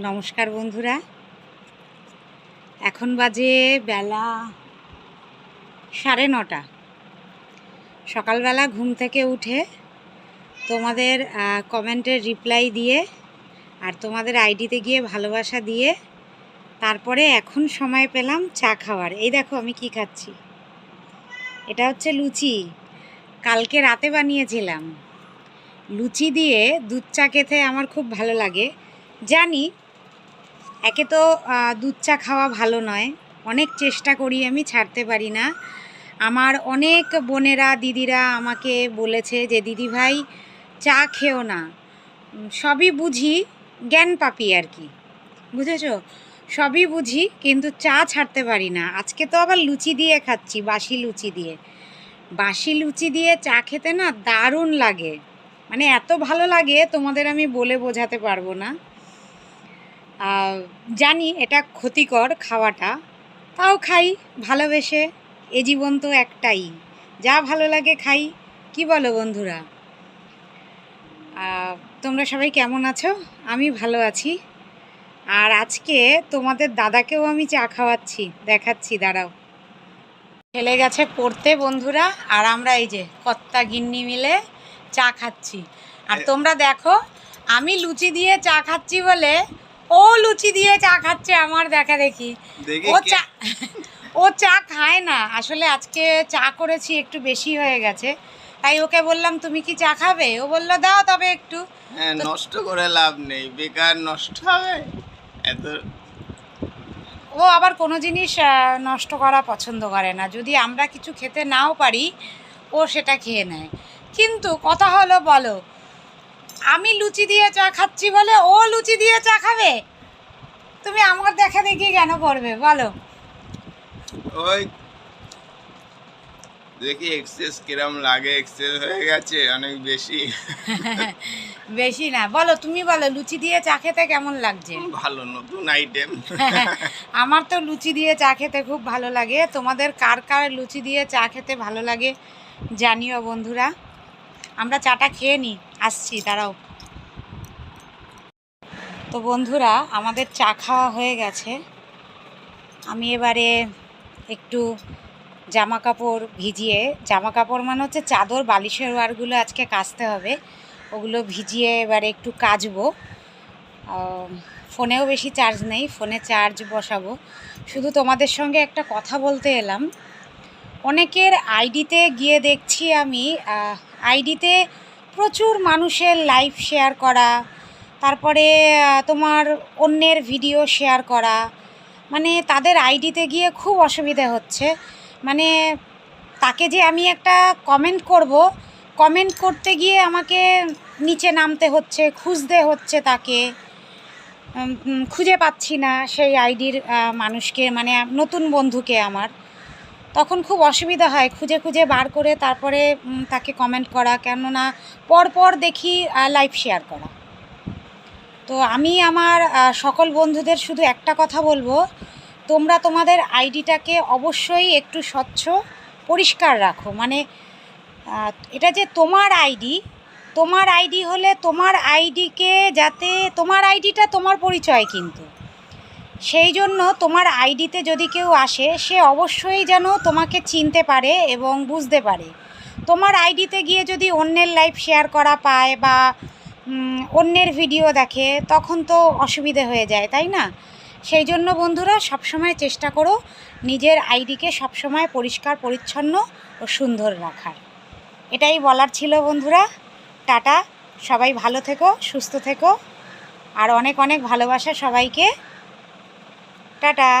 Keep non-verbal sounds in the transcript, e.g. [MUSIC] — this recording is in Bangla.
নমস্কার বন্ধুরা। এখন বাজে বেলা সাড়ে নটা। সকালবেলা ঘুম থেকে উঠে তোমাদের কমেন্টের রিপ্লাই দিয়ে আর তোমাদের আইডিতে গিয়ে ভালোবাসা দিয়ে তারপরে এখন সময় পেলাম চা খাওয়ার। এই দেখো আমি কি খাচ্ছি। এটা হচ্ছে লুচি। কালকে রাতে বানিয়েছিলাম। লুচি দিয়ে দুধ চা খেতে আমার খুব ভালো লাগে। জানি একে তো দুধ চা খাওয়া ভালো নয়। অনেক চেষ্টা করি আমি, ছাড়তে পারি না। আমার অনেক বোনেরা, দিদিরা আমাকে বলেছে যে, দিদি ভাই, চা খেও না। সবই বুঝি, জ্ঞান পাপি আর কি। বুঝেছ? সবই বুঝি, কিন্তু চা ছাড়তে পারি না। আজকে তো আবার লুচি দিয়ে খাচ্ছি, বাসি লুচি দিয়ে। বাসি লুচি দিয়ে চা খেতে না দারুণ লাগে। মানে এত ভালো লাগে, তোমাদের আমি বলে বোঝাতে পারব না। জানি এটা ক্ষতিকর খাওয়াটা। তাও খাই ভালোবেসে এ জীবন তো একটাই। যা ভালো লাগে খাই কি বলো বন্ধুরা? তোমরা সবাই কেমন আছো? আমি ভালো আছি। আর আজকে তোমাদের দাদাকেও আমি চা খাওয়াচ্ছি। দেখাচ্ছি দাঁড়াও। ছেলে গেছে পড়তে বন্ধুরা আর আমরা এই যে কত্তা গিন্নি মিলে চা খাচ্ছি। আর তোমরা দেখো আমি লুচি দিয়ে চা খাচ্ছি বলে ও লুচি দিয়ে চা খাচ্ছে আমার দেখা দেখি। ও চা ও চা খায় না আসলে আজকে চা করেছি একটু বেশি হয়ে গেছে। তাই ওকে বললাম তুমি কি চা খাবে? ও বলল দাও তবে একটু। হ্যাঁ নষ্ট করে লাভ নেই বেকার নষ্ট হবে? এত ও আবার কোনো জিনিস নষ্ট করা পছন্দ করে না। যদি আমরা কিছু খেতে নাও পারি ও সেটা খেয়ে নেয়। কিন্তু কথা হলো বলো আমি লুচি দিয়ে চা খাচ্ছি বলে ও লুচি দিয়ে চা খাবে? তুমি আমার দেখা দেখি কেন করবে? বলো। ওই দেখি এক্সেস কিরম লাগে এক্সেস হয়ে গেছে অনেক বেশি। [LAUGHS] বেশি না বলো তুমি বলো লুচি দিয়ে চা খেতে কেমন লাগছে? ভালো নতুন আইটেম [LAUGHS] আমার তো লুচি দিয়ে চা খেতে খুব ভালো লাগে। তোমাদের কার কার লুচি দিয়ে চা খেতে ভালো লাগে জানিও বন্ধুরা। আমরা চাটা খেয়ে নিই আসছি, দাঁড়াও। তো বন্ধুরা, আমাদের চা খাওয়া হয়ে গেছে। আমি এবারে একটু জামা কাপড় ভিজিয়ে জামা কাপড় মানে হচ্ছে চাদর, বালিশের ওয়ারগুলো আজকে কাচতে হবে। ওগুলো ভিজিয়ে এবারে একটু কাচবো। ফোনেও বেশি চার্জ নেই, ফোনে চার্জ বসাবো। শুধু তোমাদের সঙ্গে একটা কথা বলতে এলাম। অনেকের আইডিতে গিয়ে দেখছি আমি আইডিতে প্রচুর মানুষের লাইভ শেয়ার করা, তারপরে তোমার অন্যের ভিডিও শেয়ার করা মানে তাদের আইডিতে গিয়ে খুব অসুবিধা হচ্ছে। মানে তাকে যে আমি একটা কমেন্ট করব কমেন্ট করতে গিয়ে আমাকে নিচে নামতে হচ্ছে, খুঁজতে হচ্ছে তাকে। খুঁজে পাচ্ছি না সেই আইডির মানুষকে মানে নতুন বন্ধুকে আমার। তখন খুব অসুবিধা হয়। খুঁজে খুঁজে বার করে তারপরে তাকে কমেন্ট করা। কেননা পরপর দেখি লাইভ শেয়ার করা। তো আমি আমার সকল বন্ধুদের শুধু একটা কথা বলব। তোমরা তোমাদের আইডিটাকে অবশ্যই একটু স্বচ্ছ, পরিষ্কার রাখো। মানে এটা যে তোমার আইডি তোমার আইডি হলে তোমার আইডিকে যাতে, তোমার আইডিটা তোমার পরিচয় কিন্তু। সেই জন্য তোমার আইডিতে যদি কেউ আসে, সে অবশ্যই যেন তোমাকে চিনতে পারে এবং বুঝতে পারে। তোমার আইডিতে গিয়ে যদি অন্যের লাইভ শেয়ার করা পায় বা অন্যের ভিডিও দেখে, তখন তো অসুবিধে হয়ে যায়, তাই না? সেই জন্য বন্ধুরা, সবসময় চেষ্টা করো নিজের আইডিকে সবসময় পরিষ্কার, পরিচ্ছন্ন ও সুন্দর রাখার। এটাই বলার ছিল বন্ধুরা। টাটা। সবাই ভালো থেকো, সুস্থ থেকো। আর অনেক অনেক ভালোবাসা সবাইকে। টাটা